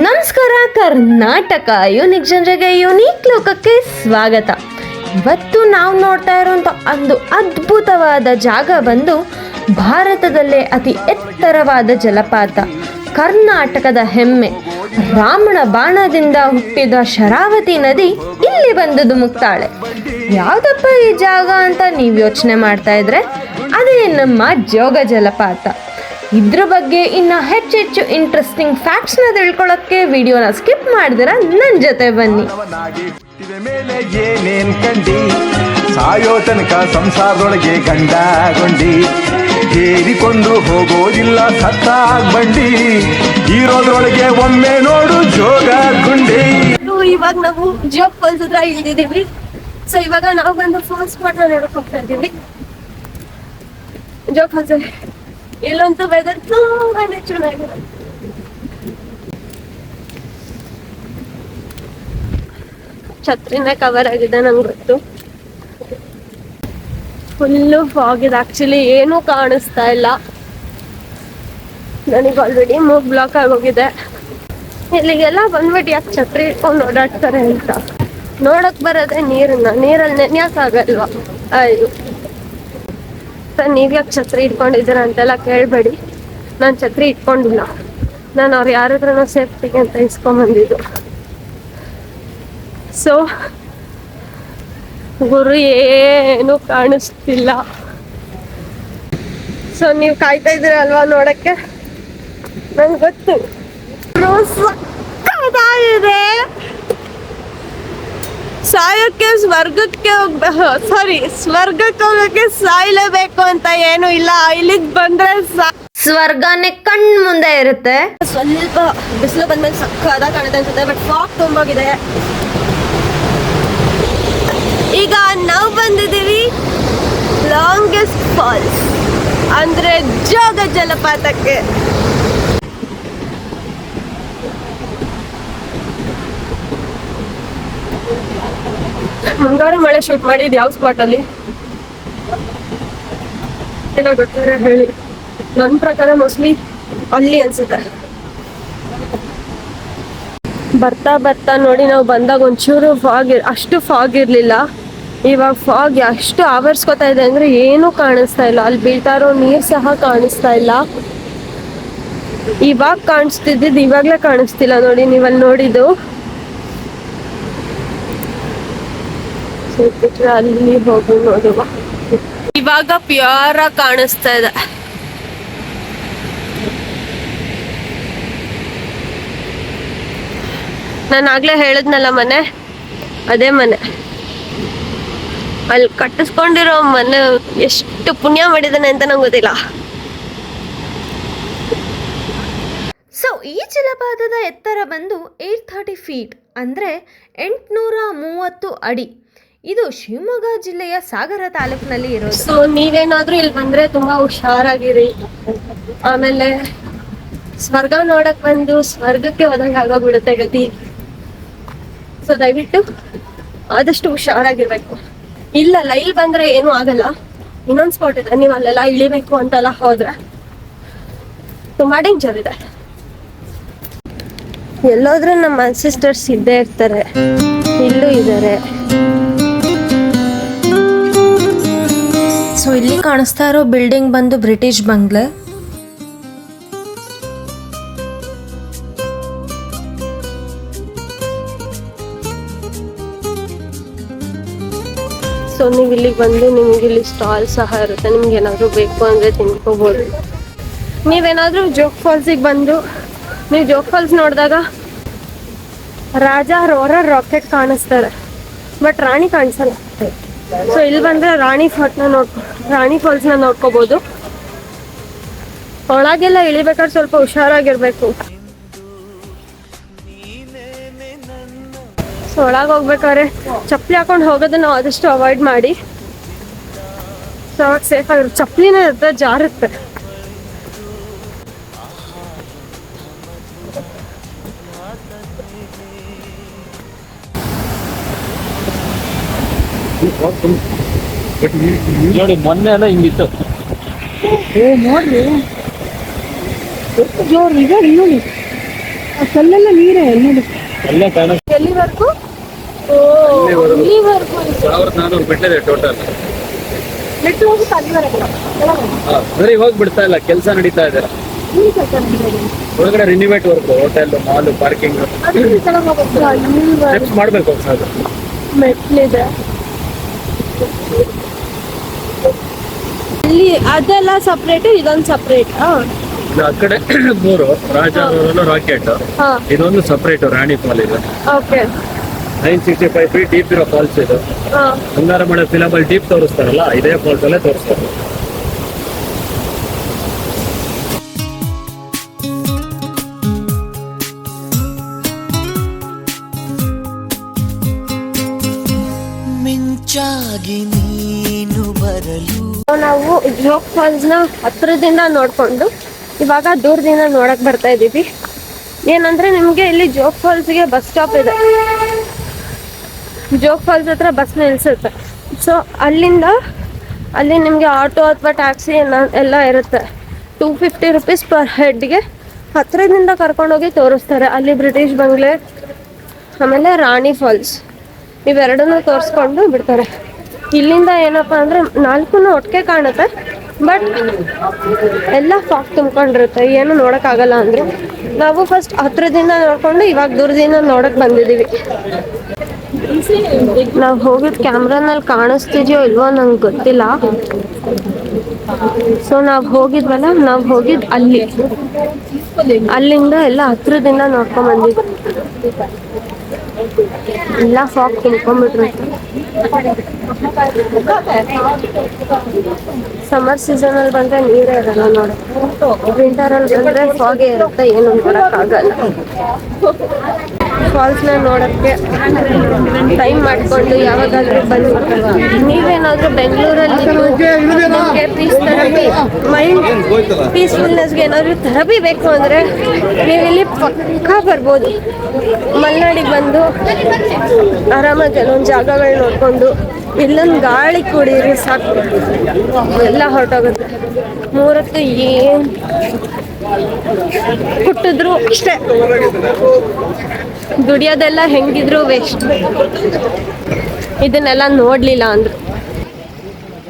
ನಮಸ್ಕಾರ, ಕರ್ನಾಟಕ ಯುನಿಕ್ ಜನರಿಗೆ ಯೂನಿಕ್ ಲೋಕಕ್ಕೆ ಸ್ವಾಗತ. ಇವತ್ತು ನಾವು ನೋಡ್ತಾ ಇರುವಂಥ ಒಂದು ಅದ್ಭುತವಾದ ಜಾಗ ಬಂದು ಭಾರತದಲ್ಲೇ ಅತಿ ಎತ್ತರವಾದ ಜಲಪಾತ, ಕರ್ನಾಟಕದ ಹೆಮ್ಮೆ. ರಾಮಣ ಬಾಣದಿಂದ ಹುಟ್ಟಿದ ಶರಾವತಿ ನದಿ ಇಲ್ಲಿ ಬಂದು ಮುಕ್ತಾಳೆ. ಯಾವುದಪ್ಪ ಈ ಜಾಗ ಅಂತ ನೀವು ಯೋಚನೆ ಮಾಡ್ತಾ ಇದ್ರೆ, ಅದೇ ನಮ್ಮ ಜೋಗ ಜಲಪಾತ. ಇದ್ರ ಬಗ್ಗೆ ಇನ್ನ ಹೆಚ್ಚೆಚ್ಚು ಇಂಟ್ರೆಸ್ಟಿಂಗ್ ಫ್ಯಾಕ್ಟ್ಸ್ನ ತಿಳ್ಕೊಳ್ಳೋಕ್ಕೆ ವಿಡಿಯೋನ ಸ್ಕಿಪ್ ಮಾಡಿದಿರ ನನ್ನ ಜೊತೆ ಬನ್ನಿ. ಮೇಲೆ ಏನೇನ್ ಕಂಡಿ? ಸಾಯೋ ತನಕ ಸಂಸಾರದೊಳಗೆ ಗಂಡ ಗೊಂಡಿ ಹೇರಿಕೊಂಡು ಹೋಗೋದಿಲ್ಲ ಸತ್ತಾಗ್ ಬಂಡಿ ಇರೋದ್ರೊಳಗೆ ಒಮ್ಮೆ ನೋಡು ಜೋಗ ಗುಂಡಿ ಇವಾಗ ನಾವು ಜೋಗ್ ಫಾಲ್ಸ್ ಹತ್ರ ಇಳಿದಿದ್ದೀವಿ ಸೊ ಇವಾಗ ನಾವು ಬಂದು ಫಾಲ್ಸ್ ಸ್ಪಾಟ್ ನೋಡಕ್ ಹೋಗ್ತಾ ಇದ್ದೀವಿ. ಜೋಗ್ ಫಾಲ್ಸ್ ಇಲ್ಲಂತೂ ವೆದರ್ ತುಂಬಾನೇ ಚೆನ್ನಾಗಿದೆ. ಛತ್ರಿನೇ ಕವರ್ ಆಗಿದೆ ನಂಗೆ ಗೊತ್ತು. ಫುಲ್ಲು ಫಾಗ್ ಇದೆ. ಆಕ್ಚುಲಿ ಏನೂ ಕಾಣಿಸ್ತಾ ಇಲ್ಲ. ನನಗೆ ಆಲ್ರೆಡಿ ಮೂಗ್ ಬ್ಲಾಕ್ ಆಗೋಗಿದೆ. ಇಲ್ಲಿಗೆಲ್ಲ ಬಂದ್ಬಿಟ್ಟು ಯಾಕೆ ಛತ್ರಿ ಇಟ್ಕೊಂಡು ಓಡಾಡ್ತಾರೆ ಅಂತ? ನೋಡಕ್ ಬರೋದೇ ನೀರನ್ನ. ನೀರಲ್ಲಿ ಆಗಲ್ವಾ? ಅಯ್ಯೋ. ಸರ್, ನೀವ್ ಯಾಕೆ ಛತ್ರಿ ಇಟ್ಕೊಂಡಿದ್ದೀರ ಅಂತೆಲ್ಲ ಕೇಳಬೇಡಿ. ನಾನು ಛತ್ರಿ ಇಟ್ಕೊಂಡಿಲ್ಲ. ನಾನು ಅವ್ರ ಯಾರ ಹತ್ರನೋ ಸೇಫ್ಟಿಗೆ ಅಂತ ಇಸ್ಕೊಂಬಂದಿದ್ದು. ಸೊ ಗುರು ಏನು ಕಾಣಿಸ್ತಿಲ್ಲ. ಸೊ ನೀವು ಕಾಯ್ತಾ ಇದ್ದೀರ ಅಲ್ವಾ ನೋಡಕ್ಕೆ? ನಂಗೆ ಗೊತ್ತು. ಸಕ್ಕತ್ತಾಗಿದೆ. ಸಾಯಕ್ಕೆ ಸ್ವರ್ಗಕ್ಕೆ ಸಾರಿ ಸ್ವರ್ಗಕ್ಕೆ ಹೋಗಕ್ಕೆ ಸಾಯ್ಲೇಬೇಕು ಅಂತ ಏನು ಇಲ್ಲ. ಇಲ್ಲಿಗೆ ಬಂದ್ರೆ ಸ್ವರ್ಗನೇ ಕಣ್ ಮುಂದೆ ಇರುತ್ತೆ. ಸ್ವಲ್ಪ ಬಿಸಿಲು ಬಂದ್ಮೇಲೆ ಸಕ್ಕದ ಕಾಣುತ್ತೆ ಅನ್ಸುತ್ತೆ ಬಟ್ ಫಾಗ್ ತುಂಬೋಗಿದೆ. ಈಗ ನಾವು ಬಂದಿದ್ದೀವಿ ಲಾಂಗೆಸ್ಟ್ ಫಾಲ್ಸ್ ಅಂದ್ರೆ ಜೋಗ ಜಲಪಾತಕ್ಕೆ. ಮುಂಗಾರು ಮಳೆ ಶೂಟ್ ಮಾಡಿದ್ ಯಾವ ಸ್ಪಾಟ್ ಅಲ್ಲಿ? ಏನೋ ಗೊತ್ತಿದ್ರೆ ಹೇಳಿ. ನನ್ ಪ್ರಕಾರ ಮೋಸ್ಟ್ಲಿ ಅಲ್ಲಿ ಅನ್ಸುತ್ತೆ. ಬರ್ತಾ ಬರ್ತಾ ನೋಡಿ ನಾವು ಬಂದಾಗ ಒಂಚೂರು ಫಾಗ್ ಅಷ್ಟು ಫಾಗ್ ಇರ್ಲಿಲ್ಲ. ಇವಾಗ ಫಾಗ್ ಎಷ್ಟು ಆವರಿಸ್ಕೊತಾ ಇದೆ ಅಂದ್ರೆ ಏನು ಕಾಣಿಸ್ತಾ ಇಲ್ಲ. ಅಲ್ಲಿ ಬೀಳ್ತಾ ಇರೋ ನೀರ್ ಸಹ ಕಾಣಿಸ್ತಾ ಇಲ್ಲ. ಇವಾಗ ಕಾಣಿಸ್ತಿದ್ದಿದ್ದು ಇವಾಗ್ಲೇ ಕಾಣಿಸ್ತಿಲ್ಲ ನೋಡಿ ನೀವಲ್ಲಿ ನೋಡಿದ್ದು. ಅಲ್ಲಿ ಹೋಗಿ ನೋಡುವ ಇವಾಗ ಪ್ಯೂರ್ ಆಗಿ ಕಾಣಿಸ್ತಾ ಇದೆ. ನಾನು ಆಗ್ಲೇ ಹೇಳಿದ್ನಲ್ಲ ಮನೆ? ಅದೇ ಮನೆ. ಅಲ್ಲಿ ಕಟ್ಟಿಸ್ಕೊಂಡಿರೋ ಮನೆ ಎಷ್ಟು ಪುಣ್ಯ ಮಾಡಿದಾನೆ ಅಂತ ನಂಗೆ ಗೊತ್ತಿಲ್ಲ. ಸೊ ಈ ಜಲಪಾತದ ಎತ್ತರ ಬಂದು ಏಟ್ ಥರ್ಟಿ ಫೀಟ್, ಅಂದರೆ ಎಂಟುನೂರ ಮೂವತ್ತು ಅಡಿ. ಇದು ಶಿವಮೊಗ್ಗ ಜಿಲ್ಲೆಯ ಸಾಗರ ತಾಲೂಕಿನಲ್ಲಿ ಇರೋದು. ಸೊ ನೀವೇನಾದ್ರೂ ಇಲ್ಲಿ ಬಂದ್ರೆ ತುಂಬಾ ಹುಷಾರಾಗಿರಿ. ಆಮೇಲೆ ಸ್ವರ್ಗ ನೋಡಕ್ ಬಂದು ಸ್ವರ್ಗಕ್ಕೆ ಹೋದಂಗೆ ಆಗೋಗ್ಬಿಡುತ್ತೆ ಗತಿ. ಸೊ ದಯವಿಟ್ಟು ಆದಷ್ಟು ಹುಷಾರಾಗಿರ್ಬೇಕು. ಇಲ್ಲಲ್ಲ, ಇಲ್ಲಿ ಬಂದ್ರೆ ಏನು ಆಗಲ್ಲ. ಇನ್ನೊಂದ್ ಸ್ಪಾಟ್ ಇದೆ. ನೀವು ಅಲ್ಲೆಲ್ಲ ಇಳಿಬೇಕು ಅಂತೆಲ್ಲ ಹೋದ್ರೆ ತುಂಬಾ ಡೇಂಜರ್ ಇದೆ. ಎಲ್ಲೋದ್ರೂ ನಮ್ಮ ಸಿಸ್ಟರ್ಸ್ ಇದ್ದೇ ಇರ್ತಾರೆ. ಇಲ್ಲೂ ಇದ್ದಾರೆ. ಸೊ ಇಲ್ಲಿ ಕಾಣಿಸ್ತಾ ಇರೋ ಬಿಲ್ಡಿಂಗ್ ಬಂದು ಬ್ರಿಟಿಷ್ ಬಂಗ್ಲೆ ಸೊ ನೀವು ಇಲ್ಲಿಗೆ ಬಂದು ನಿಮ್ಗೆ ಇಲ್ಲಿ ಸ್ಟಾಲ್ ಸಹ ಇರುತ್ತೆ. ನಿಮ್ಗೆ ಏನಾದ್ರು ಬೇಕು ಅಂದ್ರೆ ತಿನ್ಕೋಬಹುದು ನೀವೇನಾದ್ರೂ ಜೋಗ್ ಫಾಲ್ಸಿಗೆ ಬಂದು, ನೀವು ಜೋಗ್ ಫಾಲ್ಸ್ ನೋಡಿದಾಗ ರಾಜ ರೋರರ್ ರಾಕೆಟ್ ಕಾಣಿಸ್ತಾರೆ. ಬಟ್ ರಾಣಿ ಕಾಣಿಸಲ್ಲ. ಸೊ ಇಲ್ಲಿ ಬಂದ್ರೆ ರಾಣಿ ಫೋರ್ಟ್ನ ನೋಡ್ ರಾಣಿ ನ ನೋಡ್ಕೋಬಹುದು ಒಳಗೆಲ್ಲ ಇಳಿಬೇಕಾದ್ರೆ ಸ್ವಲ್ಪ ಹುಷಾರಾಗಿರ್ಬೇಕು. ಸೊ ಹೋಗ್ಬೇಕಾದ್ರೆ ಚಪ್ಪಲಿ ಹಾಕೊಂಡು ಹೋಗೋದನ್ನ ಆದಷ್ಟು ಅವಾಯ್ಡ್ ಮಾಡಿ. ಸೊ, ಅವಾಗ ಸೇಫ್ ಆಗಿರುತ್ತೆ ಚಪ್ಪಲಿನೇ ಇರುತ್ತೆ ಜಾರುತ್ತೆ. ನೋಡಿ ಮೊನ್ನೆ ಎಲ್ಲ ಹಿಂಗಿತ್ತು ಜೋರ್ ಇದೆ ನೋಡಿ. ಕಲ್ಲೆಲ್ಲ ನೀರೇ ನೋಡಿ. ಅಲ್ಲೇ ಕಾಣ ಎಲ್ಲಿವರೆಗೂ? ಓ ಇಲ್ಲಿವರೆಗೂ. ಸಾವಿರದ ಬಿಟ್ಟಿದೆ ಟೋಟಲ್ ಮೆಟ್ಲು ಹೋಗಿ ಅಲ್ಲಿವರೆಗೂ ಬರೀ ಹೋಗಿ ಬಿಡ್ತಾ ಇಲ್ಲ ಕೆಲಸ ನಡೀತಾ ಇದೆ. ಒಳಗಡೆ renovate work hotel mall parking steps ಮಾಡ್ಬೇಕು ಮೆಟ್ಲಿದೆ ಇಲ್ಲಿ ಅದೆಲ್ಲ ಸಪ್ರೇಟ್ ಇದೊಂದು ಸಪ್ರೇಟ್ ಹಾ. ಆ ಕಡೆ ಮೂರು ರಾಜ ರಾಕೆಟ್ ಹಾ. ಇದೊಂದು ಸಪರೇಟ್ ರಾಣಿ ಫಾಲ್ ಇದೆ. Okay. Nine sixty five feet deep ಇರೋ ಫಾಲ್ಸ್ ಇದು. ಬಂಗಾರ ಮಳೆ ಫಿಲಮ್ ಅಲ್ಲಿ ಡೀಪ್ ತೋರಿಸ್ತಾರಲ್ಲ ಇದೇ ಫಾಲ್ಸ್ ಅಲ್ಲೇ ತೋರಿಸ್ತಾರೆ. ಮಿಂಚಾಗಿ ನೀನು ಬರಲು ನಾವು ಜೋಗ್ ಫಾಲ್ಸ್ನ ಹತ್ರದಿಂದ ನೋಡ್ಕೊಂಡು ಇವಾಗ ದೂರದಿಂದ ನೋಡಕ್ಕೆ ಬರ್ತಾ ಇದೀವಿ ಏನಂದ್ರೆ ನಿಮಗೆ ಇಲ್ಲಿ ಜೋಗ್ ಫಾಲ್ಸ್ಗೆ ಬಸ್ ಸ್ಟಾಪ್ ಇದೆ. ಜೋಗ್ ಫಾಲ್ಸ್ ಹತ್ರ ಬಸ್ ನಿಲ್ಸುತ್ತೆ. ಸೊ ಅಲ್ಲಿಂದ ಅಲ್ಲಿ ನಿಮಗೆ ಆಟೋ ಅಥವಾ ಟ್ಯಾಕ್ಸಿ ಎಲ್ಲ ಇರುತ್ತೆ. ಟೂ ಫಿಫ್ಟಿ ರುಪೀಸ್ ಪರ್ ಹೆಡ್ಗೆ ಹತ್ರದಿಂದ ಕರ್ಕೊಂಡೋಗಿ ತೋರಿಸ್ತಾರೆ. ಅಲ್ಲಿ ಬ್ರಿಟಿಷ್ ಬಂಗ್ಲೆ ಆಮೇಲೆ ರಾಣಿ ಫಾಲ್ಸ್ ಇವೆರಡನ್ನೂ ತೋರಿಸ್ಕೊಂಡು ಬಿಡ್ತಾರೆ. ಇಲ್ಲಿಂದ ಏನಪ್ಪಾ ಅಂದ್ರೆ ನಾಲ್ಕು ಒಟ್ಟಿಗೆ ಕಾಣುತ್ತೆ ಬಟ್ ಎಲ್ಲ ಫಾಕ್ ತುಂಬ್ಕೊಂಡಿರುತ್ತೆ, ಏನು ನೋಡೋಕ್ಕಾಗಲ್ಲ ಅಂದ್ರೆ. ನಾವು ಫಸ್ಟ್ ಹತ್ರದಿಂದ ನೋಡಿಕೊಂಡು ಇವಾಗ ದೂರದಿಂದ ನೋಡಕ್ಕೆ ಬಂದಿದೀವಿ ನಾವು ಹೋಗಿದ್ ಕ್ಯಾಮ್ರಾನಲ್ಲಿ ಕಾಣಿಸ್ತಿದ್ಯೋ ಇಲ್ವೋ ನಂಗೆ ಗೊತ್ತಿಲ್ಲ. ಸೊ ನಾವು ಹೋಗಿದ್ವಲ್ಲ, ನಾವು ಹೋಗಿದ್ ಅಲ್ಲಿ. ಅಲ್ಲಿಂದ ಎಲ್ಲ ಹತ್ರದಿಂದ ನೋಡ್ಕೊಂಡ್ ಬಂದಿದ್ವಿ. ಎಲ್ಲ ಫಾಕ್ ತುಂಬ್ಕೊಂಡ್ಬಿಟ್ಟಿರುತ್ತೆ ಸಮ್ಮರ್ ಸೀಸನ್ ಅಲ್ಲಿ ಬಂದ್ರೆ ನೀರೇ ಇರಲ್ಲ ನೋಡಿ. ವಿಂಟರ್ ಅಲ್ಲಿ ಬಂದ್ರೆ ಫಾಗೆ ಇರುತ್ತೆ ಏನು ನೋಡಕ್ಕಾಗಲ್ಲ ಫಾಲ್ಸ್ ನೋಡೋಕ್ಕೆ ಟೈಮ್ ಮಾಡಿಕೊಂಡು ಯಾವಾಗಾದರೂ ಬಂದು ನೀವೇನಾದರೂ ಬೆಂಗಳೂರಲ್ಲಿ ನಿಮ್ಗೆ ಪೀಸ್ ಥೆರಪಿ ಮೈಂಡ್ ಪೀಸ್ಫುಲ್ನೆಸ್ಗೆ ಏನಾದರೂ ಥೆರಪಿ ಬೇಕು ಅಂದರೆ ನೀವಿಲ್ಲಿ ಪಕ್ಕ ಪಕ್ಕಾ ಬರ್ಬೋದು. ಮಲೆನಾಡಿಗೆ ಬಂದು ಆರಾಮಾಗಿ ಕೆಲವೊಂದು ಜಾಗಗಳು ನೋಡಿಕೊಂಡು ಇಲ್ಲೊಂದು ಗಾಳಿ ಕುಡೀರಿ ಸಾಕು. ಎಲ್ಲ ಹೊರಟೋಗುತ್ತೆ. ಮೂರತ್ತು ಏನು ಹುಟ್ಟಿದ್ರು ಅಷ್ಟೇ. ದುಡಿಯೋದೆಲ್ಲ ಹೆಂಗಿದ್ರು ವೇಸ್ಟ್ ಇದನ್ನೆಲ್ಲ ನೋಡ್ಲಿಲ್ಲ ಅಂದ್ರೆ.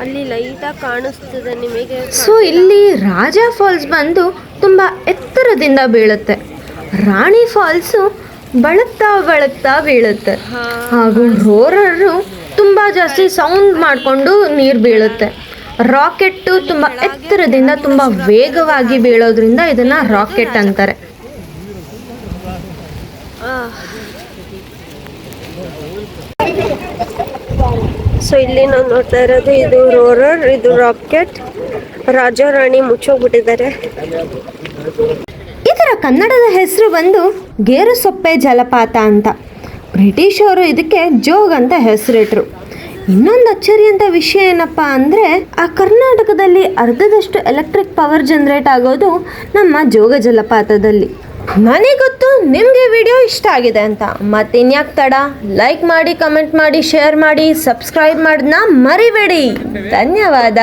ಅಲ್ಲಿ ಲೈಟಾಗಿ ಕಾಣಿಸ್ತದೆ ನಿಮಗೆ? ಸೊ ಇಲ್ಲಿ ರಾಜ ಫಾಲ್ಸ್ ಬಂದು ತುಂಬ ಎತ್ತರದಿಂದ ಬೀಳುತ್ತೆ. ರಾಣಿ ಫಾಲ್ಸು ಬಳುತ್ತಾ ಬಳಕ್ತಾ ಬೀಳುತ್ತೆ. ಹಾಗೂ ರೋರರು ತುಂಬ ಜಾಸ್ತಿ ಸೌಂಡ್ ಮಾಡಿಕೊಂಡು ನೀರು ಬೀಳುತ್ತೆ. ರಾಕೆಟ್ಟು ತುಂಬ ಎತ್ತರದಿಂದ ತುಂಬ ವೇಗವಾಗಿ ಬೀಳೋದ್ರಿಂದ ಇದನ್ನ ರಾಕೆಟ್ ಅಂತಾರೆ. ಸೊ ಇಲ್ಲಿ ನಾವು ನೋಡ್ತಾ ಇರೋದು ಇದು ರೋರರ್ ಇದು ರಾಕೆಟ್ ರಾಜ, ರಾಣಿ ಮುಚ್ಚೋಗ್ಬಿಟ್ಟಿದ್ದಾರೆ. ಇದರ ಕನ್ನಡದ ಹೆಸರು ಬಂದು ಗೇರುಸೊಪ್ಪೆ ಜಲಪಾತ ಅಂತ. ಬ್ರಿಟಿಷರು ಇದಕ್ಕೆ ಜೋಗ್ ಅಂತ ಹೆಸರಿಟ್ರು. ಇನ್ನೊಂದು ಅಚ್ಚರಿಯಂತ ವಿಷಯ ಏನಪ್ಪ ಅಂದರೆ, ಆ ಕರ್ನಾಟಕದಲ್ಲಿ ಅರ್ಧದಷ್ಟು ಎಲೆಕ್ಟ್ರಿಕ್ ಪವರ್ ಜನರೇಟ್ ಆಗೋದು ನಮ್ಮ ಜೋಗ ಜಲಪಾತದಲ್ಲಿ. ನನಗೊತ್ತು ನಿಮಗೆ ವಿಡಿಯೋ ಇಷ್ಟ ಆಗಿದೆ ಅಂತ ಮತ್ತಿನ್ಯಾಕೆ ತಡ? ಲೈಕ್ ಮಾಡಿ ಕಮೆಂಟ್ ಮಾಡಿ ಶೇರ್ ಮಾಡಿ ಸಬ್ಸ್ಕ್ರೈಬ್ ಮಾಡೋದನ್ನ ಮರಿಬೇಡಿ. ಧನ್ಯವಾದ.